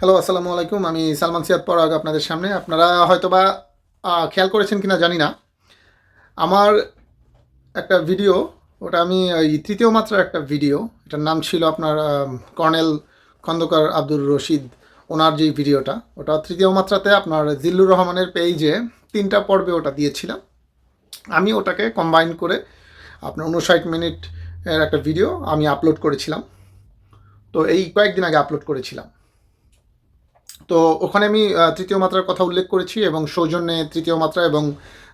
Hello আসসালামু আলাইকুম। আমি সালমান সিয়াদ পরাগ আপনাদের সামনে। আপনারা হয়তোবা খেয়াল করেছেন কিনা জানি না। আমার একটা ভিডিও, ওটা আমি, এই তৃতীয় মাত্রার একটা ভিডিও, এটার নাম ছিল আপনার কর্নেল খন্দকার আব্দুর রশিদ ওনার যে ভিডিওটা, ওটা তৃতীয় মাত্রাতে আপনার জিল্লুর রহমানের পেজে তিনটা পর্বে ওটা দিয়েছিলাম। আমি ওটাকে কম্বাইন করে আপনার উনষাট মিনিট এর একটা ভিডিও আমি আপলোড করেছিলাম। তো এই কয়েকদিন আগে আপলোড করেছিলাম। তো ওখানে আমি তৃতীয় মাত্রার কথা উল্লেখ করেছি এবং সৌজন্যে তৃতীয় মাত্রা এবং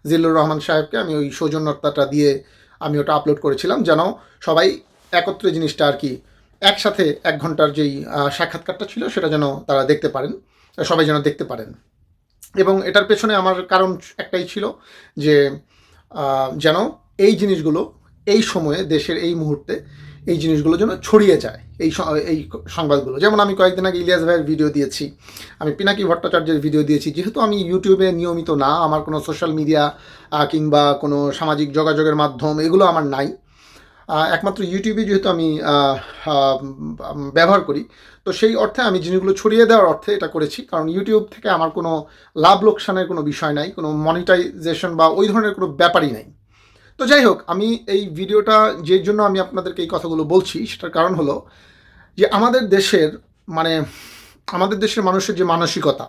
জিল্লুর রহমান সাহেবকে আমি ওই সৌজন্যতাটা দিয়ে আমি ওটা আপলোড করেছিলাম। যেন সবাই একত্রে জিনিসটা আর কি, একসাথে এক ঘণ্টার যেই সাক্ষাৎকারটা ছিল সেটা যেন তারা দেখতে পারেন, সবাই যেন দেখতে পারেন। এবং এটার পেছনে আমার কারণ একটাই ছিল যে যেন এই জিনিসগুলো এই সময়ে, দেশের এই মুহূর্তে এই জিনিসগুলো যেন ছড়িয়ে যায়, এই এই সংবাদগুলো। যেমন আমি কয়েকদিন আগে ইলিয়াস ভাইয়ের ভিডিও দিয়েছি, আমি পিনাকি ভট্টাচার্যের ভিডিও দিয়েছি। যেহেতু আমি ইউটিউবে নিয়মিত না, আমার কোনো সোশ্যাল মিডিয়া কিংবা কোনো সামাজিক যোগাযোগের মাধ্যম, এগুলো আমার নাই। একমাত্র ইউটিউবে যেহেতু আমি ব্যবহার করি, তো সেই অর্থে আমি জিনিসগুলো ছড়িয়ে দেওয়ার অর্থে এটা করেছি। কারণ ইউটিউব থেকে আমার কোনো লাভ লোকসানের কোনো বিষয় নাই, কোনো মনিটাইজেশন বা ওই ধরনের কোনো ব্যাপারই নাই। তো যাই হোক, আমি এই ভিডিওটা যে জন্য আমি আপনাদেরকে এই কথাগুলো বলছি, সেটার কারণ হলো যে আমাদের দেশের মানে আমাদের দেশের মানুষের যে মানসিকতা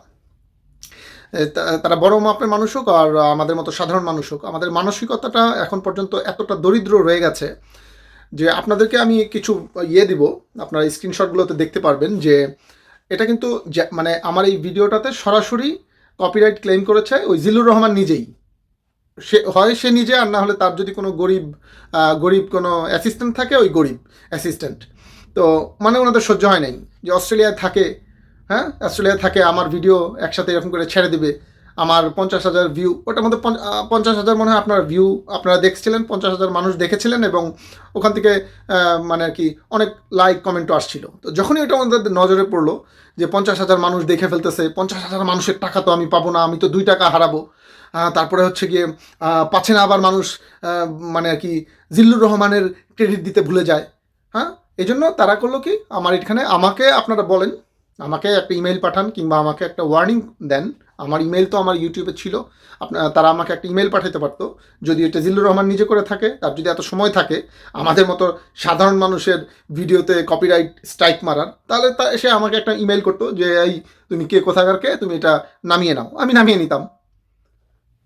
তারা বড় মাপের মানুষ হোক আর আমাদের মতো সাধারণ মানুষ হোক, আমাদের মানসিকতাটা এখন পর্যন্ত এতটা দরিদ্র রয়ে গেছে যে আপনাদেরকে আমি কিছু ইয়ে দিব, আপনারা স্ক্রিনশটগুলোতে দেখতে পারবেন যে এটা কিন্তু মানে আমার এই ভিডিওটাতে সরাসরি কপিরাইট ক্লেম করেছে ওই জিলুর রহমান নিজেই। সে, হয় সে নিজে আর না হলে তার যদি কোনো গরিব গরিব কোনো অ্যাসিস্ট্যান্ট থাকে, ওই গরিব অ্যাসিস্ট্যান্ট তো মানে ওনাদের সহ্য হয় নাই। যে অস্ট্রেলিয়ায় থাকে হ্যাঁ? অস্ট্রেলিয়ায় থাকে, আমার ভিডিও একসাথে এরকম করে ছেড়ে দিবে। আমার পঞ্চাশ হাজার ভিউ ওটার মধ্যে পঞ্চাশ হাজার মনে হয় আপনার ভিউ আপনারা দেখছিলেন, পঞ্চাশ হাজার মানুষ দেখেছিলেন এবং ওখান থেকে মানে আর কি অনেক লাইক কমেন্টও আসছিল। তো যখনই এটা আমাদের নজরে পড়ল যে পঞ্চাশ হাজার মানুষ দেখে ফেলতেছে, পঞ্চাশ হাজার মানুষের টাকা তো আমি পাবো না, আমি তো দুই টাকা হারাবো। তারপরে হচ্ছে গিয়ে পাচ্ছে না আবার মানুষ মানে আর কি জিল্লুর রহমানের ক্রেডিট দিতে ভুলে যায়। হ্যাঁ? এই জন্য তারা করল কি, আমার এখানে আমাকে আপনারা বলেন, আমাকে একটা ইমেল পাঠান কিংবা আমাকে একটা ওয়ার্নিং দেন আমার ইমেল তো আমার ইউটিউবে ছিল। আপনার তারা আমাকে একটা ইমেল পাঠাতে পারতো। যদি এটা জিল্লুর রহমান নিজে করে থাকে, তার যদি এত সময় থাকে, আমাদের মতো সাধারণ মানুষের ভিডিওতে কপিরাইট স্ট্রাইক মারার, তাহলে তা, সে আমাকে একটা ইমেল করতো যে, এই, তুমি কে, কোথাকার কে, তুমি এটা নামিয়ে নাও। আমি নামিয়ে নিতাম।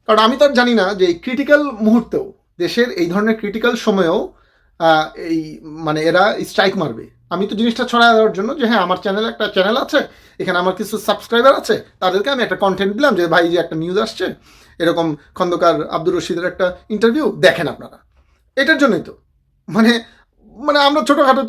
কারণ আমি তো আর জানি না যে এই ক্রিটিক্যাল মুহূর্তেও, দেশের এই ধরনের ক্রিটিক্যাল সময়েও এই মানে এরা স্ট্রাইক মারবে। আমি তো জিনিসটা ছড়ায় দেওয়ার জন্য যে হ্যাঁ আমার চ্যানেলে একটা চ্যানেল আছে, এখানে আমার কিছু সাবস্ক্রাইবার আছে, তাদেরকে আমি একটা কন্টেন্ট দিলাম যে ভাই যে একটা নিউজ আসছে, এরকম খন্দকার আব্দুর রশিদের একটা ইন্টারভিউ দেখেন আপনারা। এটার জন্যই তো। মানে মানে আমরা ছোটোখাটো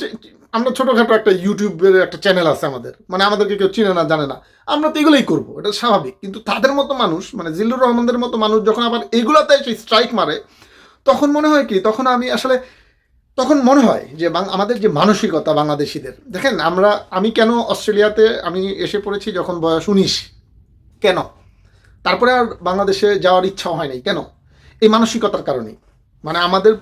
আমরা ছোটোখাটো একটা ইউটিউবের একটা চ্যানেল আছে আমাদের। মানে আমাদেরকে কেউ চিনে না, জানে না। আমরা তো এগুলোই করব, এটা স্বাভাবিক। কিন্তু তাদের মতো মানুষ মানে জিল্লুর রহমানদের মতো মানুষ যখন আবার এগুলোতে এসে স্ট্রাইক মারে, তখন মনে হয় কি, তখন আমি আসলে তখন মনে হয় যে আমাদের যে মানসিকতা বাংলাদেশিদের, দেখেন আমরা, আমি কেন অস্ট্রেলিয়াতে, আমি এসে পড়েছি যখন বয়স উনিশ। কেন? তারপরে আর বাংলাদেশে যাওয়ার ইচ্ছাও হয়নি কেন? এই মানসিকতার কারণেই। মানে আমাদের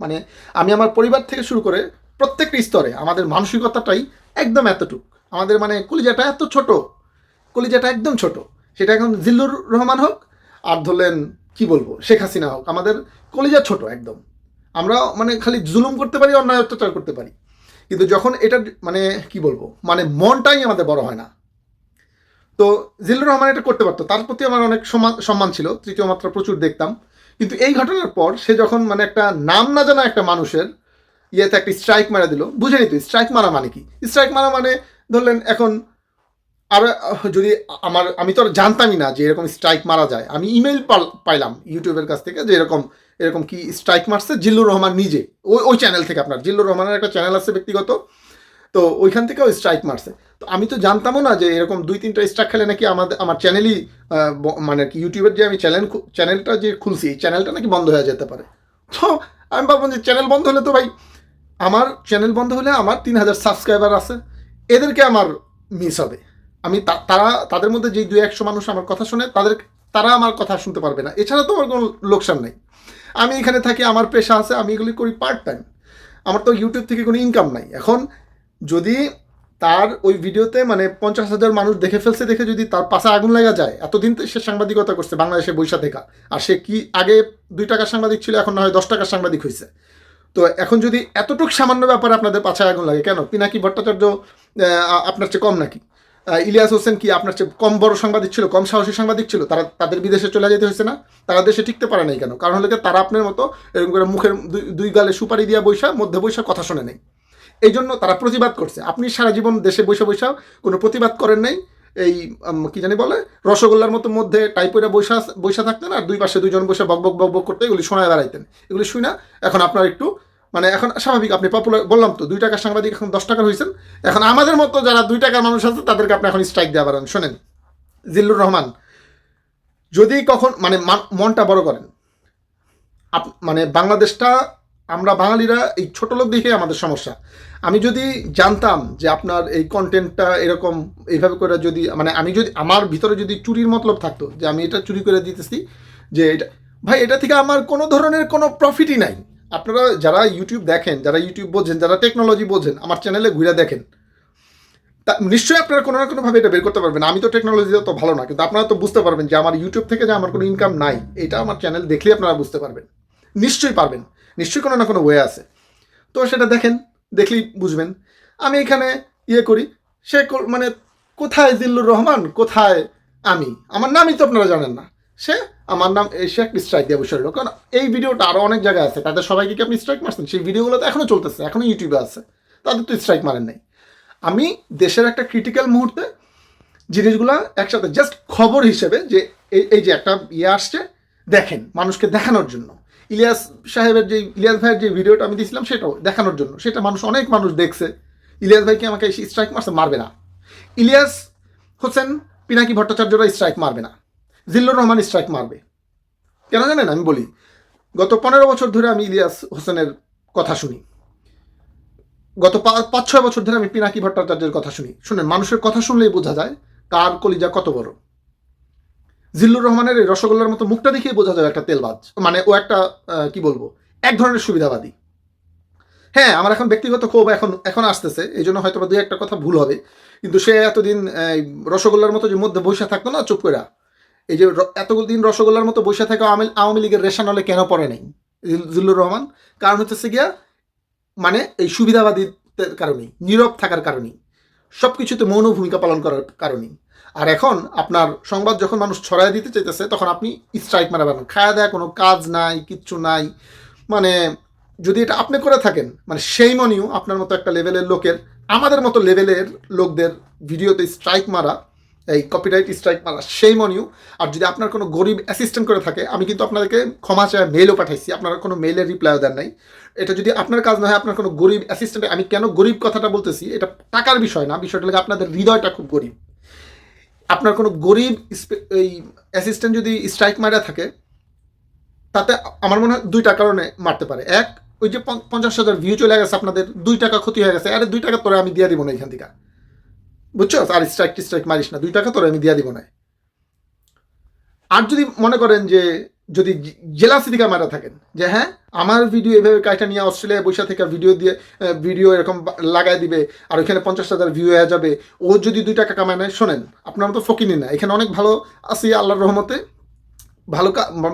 মানে আমি আমার পরিবার থেকে শুরু করে প্রত্যেকটা স্তরে আমাদের মানসিকতাটাই একদম এতটুক। আমাদের মানে কলিজাটা এত ছোট, কলিজাটা একদম ছোট। সেটা এখন জিল্লুর রহমান হোক আর ধরলেন, কি বলব, শেখ হাসিনা হোক। আমাদের কলিজা ছোট একদম। আমরা মানে খালি জুলুম করতে পারি, অন্যায় অত্যাচার করতে পারি। কিন্তু যখন এটা মানে কি বলব? মানে মনটাই আমাদের বড় হয় না। তো জিল্লুর রহমান এটা করতে পারতো। তার প্রতি আমার অনেক সম্মান ছিল। তৃতীয় মাত্রা প্রচুর দেখতাম। কিন্তু এই ঘটনার পর সে যখন মানে একটা নাম না জানা একটা মানুষের ইয়েতে একটা স্ট্রাইক মারা দিল, বুঝেনি তো স্ট্রাইক মারা মানে কি? স্ট্রাইক মারা মানে ধরলেন এখন আর, যদি আমার, আমি তো আর জানতামই না যে এরকম স্ট্রাইক মারা যায়। আমি ইমেল পাইলাম ইউটিউবের কাছ থেকে যে এরকম এরকম কি স্ট্রাইক মারছে? জিল্লুর রহমান নিজে। ওই ওই চ্যানেল থেকে আপনার। জিল্লুর রহমানের একটা চ্যানেল আছে ব্যক্তিগত। তো ওইখান থেকে ওই স্ট্রাইক মারছে। তো আমি তো জানতামও না যে এরকম দুই, তিনটা স্ট্রাইক খেলে নাকি আমাদের, আমার চ্যানেলই মানে কি ইউটিউবের যে আমি চ্যানেল চ্যানেলটা যে খুলছি, এই চ্যানেলটা নাকি বন্ধ হয়ে যেতে পারে। তো আমি ভাবলাম যে চ্যানেল বন্ধ হলে তো ভাই, আমার চ্যানেল বন্ধ হলে আমার তিন হাজার সাবস্ক্রাইবার আছে। এদেরকে আমার মিস হবে। আমি তারা, তাদের মধ্যে যে দুই, একশো মানুষ আমার কথা শুনে, তাদের, তারা আমার কথা শুনতে পারবে না। এছাড়া তো আমার কোনো লোকসান নেই। আমি এখানে থাকি, আমার পেশা আছে, আমি এগুলি করি পার্ট টাইম আমার তো ইউটিউব থেকে কোনো ইনকাম নাই। এখন যদি তার ওই ভিডিওতে মানে পঞ্চাশ হাজার মানুষ দেখে ফেলছে, দেখে যদি তার পাশে আগুন লাগা যায়, এতদিন তো সে সাংবাদিকতা করছে, বাংলাদেশে বৈশা থেকে আর সে কি আগে দুই টাকার সাংবাদিক ছিল, এখন না হয় দশ টাকার সাংবাদিক হয়েছে তো এখন যদি এতটুক সামান্য ব্যাপারে আপনাদের পাছায় আগুন লাগে, কেন? পিনাকি ভট্টাচার্য আপনার চেয়ে কম নাকি? ইলিয়াস হোসেন কি আপনার চেয়ে কম বড় সাংবাদিক ছিল, কম সাহসী সাংবাদিক ছিল? তারা তাদের বিদেশে চলে যেতে হয়েছে না? তারা দেশে টিকতে পারে নাই কেন? কারণ হলো তারা আপনার মতো এরকম করে মুখের দুই- গালে সুপারি দিয়া বৈশা, মধ্যে বৈশা কথা শোনে নেই। এই জন্য তারা প্রতিবাদ করছে। আপনি সারা জীবন দেশে বৈশা বৈশা কোনো প্রতিবাদ করেন নাই। এই কি জানি বলে, রসগোল্লার মতো মধ্যে টাইপেরা বৈশা বৈশা থাকতেন আর দুই পাশে দুজন বসে বক বক বক বক করতে এগুলি শোনায় বেড়াইতেন। এগুলি শুই না এখন আপনার একটু মানে এখন স্বাভাবিক, আপনি পপুলার বললাম তো, দুই টাকার সাংবাদিক এখন দশ টাকার হয়েছেন। এখন আমাদের মতো যারা দুই টাকার মানুষ আছে, তাদেরকে আপনি এখন স্ট্রাইক দেওয়া পারেন শোনেন। জিল্লুর রহমান, যদি কখন মানে মনটা বড় করেন। আপ মানে বাংলাদেশটা, আমরা বাঙালিরা, এই ছোট লোক দেখে আমাদের সমস্যা। আমি যদি জানতাম যে আপনার এই কন্টেন্টটা এরকম, এইভাবে করে যদি মানে আমি যদি, আমার ভিতরে যদি চুরির মতলব থাকতো, যে আমি এটা চুরি করে দিতেছি, যে এটা, ভাই, এটা থেকে আমার কোনো ধরনের কোনো প্রফিটই নাই। আপনারা যারা ইউটিউব দেখেন, যারা ইউটিউব বোঝেন, যারা টেকনোলজি বোঝেন, আমার চ্যানেলে ঘুরে দেখেন, তা নিশ্চয়ই আপনারা কোনো না কোনোভাবে এটা বের করতে পারবেন। আমি তো টেকনোলজিতে তো ভালো না, কিন্তু আপনারা তো বুঝতে পারবেন যে আমার ইউটিউব থেকে যে আমার কোনো ইনকাম নাই, এটা আমার চ্যানেল দেখলেই আপনারা বুঝতে পারবেন। নিশ্চয়ই পারবেন, নিশ্চয়ই কোনো না কোনো ওয়ে আছে। তো সেটা দেখেন, দেখলেই বুঝবেন। আমি এখানে ইয়ে করি, সে মানে কোথায় জিল্লুর রহমান, কোথায় আমি? আমার নামই তো আপনারা জানেন না। সে আমার নাম সে স্ট্রাইক দিয়ে বসে কারণ এই ভিডিওটা আরও অনেক জায়গায় আছে, তাদের সবাইকে কি আপনি স্ট্রাইক মারছেন? সেই ভিডিওগুলো তো এখনও চলতেছে এখনও ইউটিউবে আছে। তাদের তো স্ট্রাইক মারেন নাই। আমি দেশের একটা ক্রিটিক্যাল মুহূর্তে জিনিসগুলা একসাথে জাস্ট খবর হিসেবে যে এই যে একটা ইয়ে আসছে, দেখেন, মানুষকে দেখানোর জন্য। ইলিয়াস সাহেবের যে, ইলিয়াস ভাইয়ের যে ভিডিওটা আমি দিয়েছিলাম সেটাও দেখানোর জন্য। সেটা মানুষ, অনেক মানুষ দেখছে। ইলিয়াস ভাইকে আমাকে স্ট্রাইক মারছে? মারবে না। ইলিয়াস হোসেন পিনাকি ভট্টাচার্যরা স্ট্রাইক মারবে না। জিল্লুর রহমান স্ট্রাইক মারবে। কেন জানেন? আমি বলি, গত পনেরো বছর ধরে আমি ইলিয়াস হোসেনের কথা শুনি। গত পাঁচ, ছয় বছর ধরে আমি পিনাকি ভট্টাচার্যের কথা শুনি। শুনেন, মানুষের কথা শুনলেই বোঝা যায় তার কলিজা কত বড়। জিল্লুর রহমানের এই রসগোল্লার মতো মুখটা দেখেই বোঝা যায় একটা তেলবাজ মানে ও একটা কি বলব, এক ধরনের সুবিধাবাদী। হ্যাঁ আমার এখন ব্যক্তিগত ক্ষোভ এখন এখন আসতেছে, এই জন্য হয়তো দুই একটা কথা ভুল হবে, কিন্তু সে এতদিন রসগোল্লার মতো যে মধ্যে বসে থাকতো না, চুপ করে এই যে র- এতদিন রসগোল্লার মতো বসে থাকা আওয়ামী লীগের রেশন হলে কেন পড়ে নেই? জিল- জিল্লুর রহমান? কারণ হচ্ছে গিয়া মানে এই সুবিধাবাদীদের কারণেই, নীরব থাকার কারণেই সব কিছুতে মৌন ভূমিকা পালন করার কারণেই। আর এখন আপনার সংবাদ যখন মানুষ ছড়াই দিতে চাইতেছে, তখন আপনি স্ট্রাইক মারা মারাবেন খায়া দেয়া কোনো কাজ নাই, কিচ্ছু নাই। মানে যদি এটা আপনি করে থাকেন মানে সেই মনিও আপনার মতো একটা লেভেলের লোকের, আমাদের মতো লেভেলের লোকদের ভিডিওতে স্ট্রাইক মারা এই কপিরাইট স্ট্রাইক মারা সেই মনিও আর যদি আপনার কোনো গরিব অ্যাসিস্ট্যান্ট করে থাকে, আমি কিন্তু আপনাদেরকে ক্ষমা চায় মেলও পাঠাইছি। আপনারা কোনো মেলের রিপ্লাইও দেন নাই। এটা যদি আপনার কাজ না হয়, আপনার কোনো গরিব অ্যাসিস্ট্যান্ট আমি কেন গরিব কথাটা বলতেছি? এটা টাকার বিষয় না, বিষয়টা লাগে আপনাদের হৃদয়টা খুব গরিব। আপনার কোনো গরিব এই অ্যাসিস্ট্যান্ট যদি স্ট্রাইক মারা থাকে, তাতে আমার মনে হয় দুইটা কারণে মারতে পারে। এক, ওই যে পঞ্চাশ হাজার ভিউ চলে গেছে, আপনাদের দুই টাকা ক্ষতি হয়ে গেছে, আরে দুই টাকা তোরে আমি দিয়ে দিব না এখান থেকে। বুঝছ আর স্ট্রাইক স্ট্রাইক মারিস না। দুই টাকা তোরে আমি দিয়ে দিব না আর যদি মনে করেন যে, যদি জেলা সিটিকা মারা থাকেন, যে হ্যাঁ আমার ভিডিও এভাবে কাজটা নিয়ে অস্ট্রেলিয়ায় বৈশা থেকে ভিডিও দিয়ে ভিডিও এরকম লাগাই দিবে, আর ওইখানে পঞ্চাশ হাজার ভিউ হয়ে যাবে, ও যদি দুই টাকা কামায় নেয়, শোনেন, আপনার মতো ফকিনি না। এখানে অনেক ভালো আছি আল্লাহর রহমতে। ভালো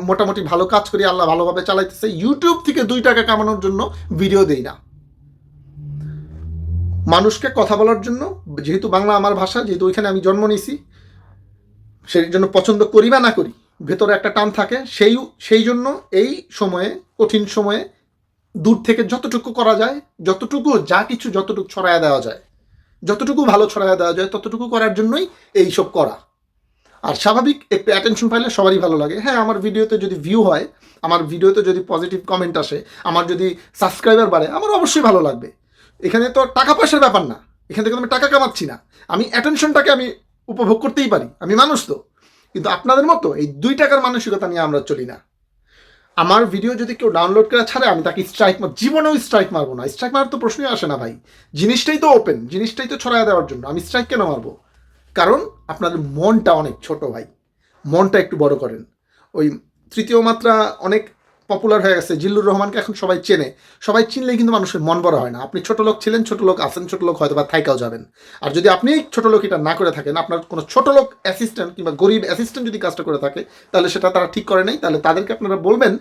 মোটামুটি ভালো কাজ করি, আল্লাহ ভালোভাবে চালাইতেছে। ইউটিউব থেকে দুই টাকা কামানোর জন্য ভিডিও দেই না। মানুষকে কথা বলার জন্য, যেহেতু বাংলা আমার ভাষা, যেহেতু ওইখানে আমি জন্ম নিয়েছি, সেই জন্য পছন্দ করি বা না করি, ভেতরে একটা টান থাকে, সেই সেই জন্য এই সময়ে, কঠিন সময়ে দূর থেকে যতটুকু করা যায়, যতটুকু যা কিছু যতটুকু ছড়ায়া দেওয়া যায়, যতটুকু ভালো ছড়ায়া দেওয়া যায়, ততটুকু করার জন্যই এইসব করা। আর স্বাভাবিক, একটু অ্যাটেনশন পাইলে সবারই ভালো লাগে। হ্যাঁ আমার ভিডিওতে যদি ভিউ হয়, আমার ভিডিওতে যদি পজিটিভ কমেন্ট আসে, আমার যদি সাবস্ক্রাইবার বাড়ে, আমার অবশ্যই ভালো লাগবে। এখানে তো টাকা পয়সার ব্যাপার না। এখান থেকে আমি টাকা কামাচ্ছি না। আমি অ্যাটেনশনটাকে আমি উপভোগ করতেই পারি। আমি মানুষ তো। কিন্তু আপনাদের মতো এই দুই টাকার মানসিকতা নিয়ে আমরা চলি না। আমার ভিডিও যদি কেউ ডাউনলোড করে ছাড়ে, আমি তাকে স্ট্রাইক মার জীবনেও স্ট্রাইক মারবো না। স্ট্রাইক মারার তো প্রশ্নই আসে না ভাই। জিনিসটাই তো ওপেন জিনিসটাই তো ছড়ায় দেওয়ার জন্য। আমি স্ট্রাইক কেন মারবো? কারণ আপনাদের মনটা অনেক ছোট ভাই। মনটা একটু বড় করেন। ওই তৃতীয় মাত্রা অনেক পপুলার হয়ে গেছে। জিল্লুর রহমানকে এখন সবাই চেনে। সবাই চিনলেই কিন্তু মানুষের মন বড় হয় না। আপনি ছোট লোক ছিলেন, ছোট লোক আছেন, ছোট লোক হয়তো বা থাইকাও যাবেন। আর যদি আপনি ছোট লোক এটা না করে থাকেন, আপনার কোনো ছোট লোক অ্যাসিস্ট্যান্ট কিংবা গরিব অ্যাসিস্ট্যান্ট যদি কাজটা করে থাকে, তাহলে সেটা তারা ঠিক করে নেই। তাহলে তাদেরকে আপনারা বলবেন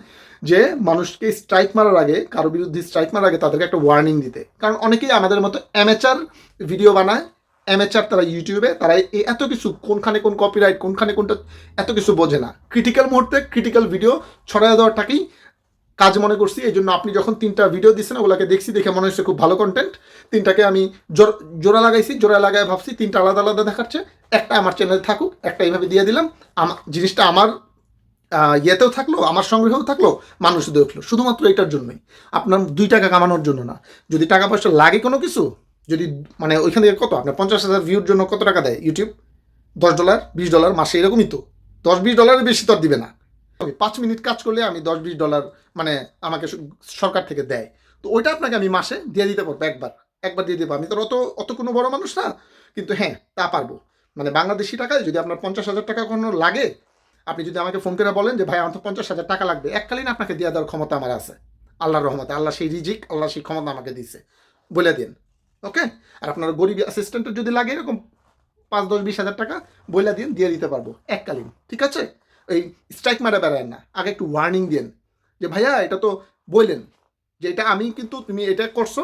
যে, মানুষকে স্ট্রাইক মারার আগে, কারও বিরুদ্ধে স্ট্রাইক মারার আগে তাদেরকে একটা ওয়ার্নিং দিতে। কারণ অনেকেই আমাদের মতো অ্যামেচার ভিডিও বানায় অ্যামেচার তারা ইউটিউবে তারা এই এত কিছু কোনখানে কোন কপিরাইট কোনখানে কোনটা এত কিছু বোঝে না। ক্রিটিক্যাল মুহূর্তে ক্রিটিক্যাল ভিডিও ছড়াই দেওয়াটাকেই কাজ মনে করছি। এই জন্য আপনি যখন তিনটা ভিডিও দিচ্ছেন, ওগুলোকে দেখছি, দেখে মনে হচ্ছে খুব ভালো কন্টেন্ট তিনটাকে আমি জোড়া লাগাইছি, জোড়া লাগায় ভাবছি তিনটা আলাদা আলাদা দেখাচ্ছে। একটা আমার চ্যানেলে থাকুক, একটা এইভাবে দিয়ে দিলাম। আমার জিনিসটা আমার ইয়েতেও থাকল, আমার সংগ্রহেও থাকল মানুষ দেখল শুধুমাত্র এটার জন্যই। আপনার দুই টাকা কামানোর জন্য না। যদি টাকা পয়সা লাগে কোনো কিছু যদি মানে ওইখান থেকে কত? আপনার পঞ্চাশ হাজার ভিউর জন্য কত টাকা দেয় ইউটিউব দশ ডলার বিশ ডলার মাসে এরকমই তো। দশ বিশ ডলারের বেশি তো দিবে না। আমি পাঁচ মিনিট কাজ করলে আমি দশ বিশ ডলার মানে আমাকে সরকার থেকে দেয়। তো ওইটা আপনাকে আমি মাসে দিয়ে দিতে পারব একবার। একবার দিয়ে দেবো। আমি তো অত অত কোনো বড় মানুষ না, কিন্তু হ্যাঁ তা পারব। মানে বাংলাদেশি টাকায় যদি আপনার পঞ্চাশ হাজার টাকা কোনো লাগে, আপনি যদি আমাকে ফোন করে বলেন যে, ভাই, আমার তো পঞ্চাশ হাজার টাকা লাগবে। এককালীন আপনাকে দিয়ে দেওয়ার ক্ষমতা আমার আছে। আল্লাহর রহমতে। আল্লাহ সেই রিজিক, আল্লাহ সেই ক্ষমতা আমাকে দিচ্ছে বলে দিন। ওকে আর আপনার গরিব অ্যাসিস্ট্যান্টের যদি লাগে এরকম পাঁচ, দশ, বিশ হাজার টাকা বইলা দিন দিয়ে দিতে পারব এককালীন। ঠিক আছে? এই স্ট্রাইক মারা বেড়ায় না। আগে একটু ওয়ার্নিং দিন যে, ভাইয়া, এটা তো বললেন যে, এটা আমি কিন্তু তুমি এটা করছ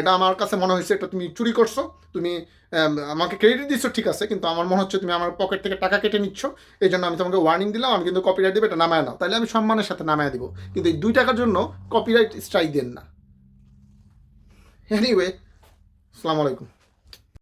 এটা আমার কাছে মনে হয়েছে, এটা তুমি চুরি করছ, তুমি আমাকে ক্রেডিট দিচ্ছ ঠিক আছে, কিন্তু আমার মনে হচ্ছে তুমি আমার পকেট থেকে টাকা কেটে নিচ্ছ এই জন্য আমি তোমাকে ওয়ার্নিং দিলাম, আমি কিন্তু কপিরাইট দেবে, এটা নামায় নাও। তাহলে আমি সম্মানের সাথে নামায় দিব। কিন্তু এই দুই টাকার জন্য কপিরাইট স্ট্রাইক দেন না। এনিওয়ে আসসালামু আলাইকুম